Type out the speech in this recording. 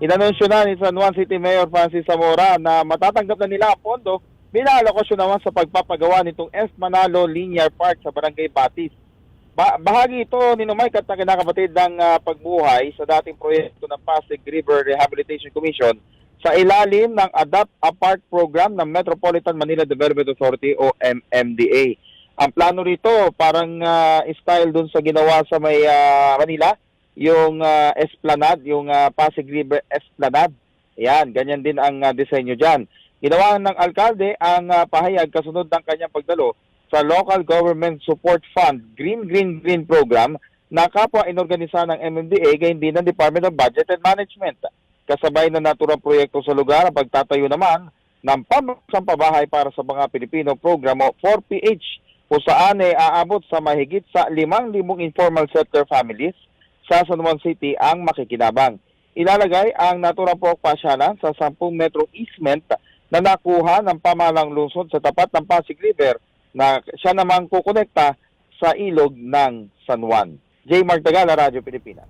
Inanunsyo na ni San Juan City Mayor Francis Zamora na matatanggap na nila ang pondo bilang alokasyon naman sa pagpapagawa nitong S. Manalo Linear Park sa Barangay Batis. Ba- bahagi ito ni Mike at kinakapatid ng ah, pagbuhay sa dating proyekto ng Pasig River Rehabilitation Commission sa ilalim ng Adapt a Park program ng Metropolitan Manila Development Authority o MMDA. Ang plano rito parang ah, style dun sa ginawa sa may ah, Manila, yung ah, Esplanade, yung ah, Pasig River Esplanade. Yan, ganyan din ang ah, disenyo dyan. Ginawa ng alkalde ang ah, pahayag kasunod ng kanyang pagdalo sa Local Government Support Fund Green Green Green Program na kapwa inorganisa ng MMDA gayon din ng Department of Budget and Management. Kasabay na naturang proyekto sa lugar ang pagtatayo naman ng pambansang pabahay para sa mga Pilipino program o 4PH kung saan ay aabot sa mahigit sa 5,000 informal sector families sa San Juan City ang makikinabang. Ilalagay ang naturang pasyalan sa 10 metro easement na nakuha ng pamalang lungsod sa tapat ng Pasig River na siya namang kukonekta sa ilog ng San Juan. J. Mark Tagala, Radyo Pilipinas.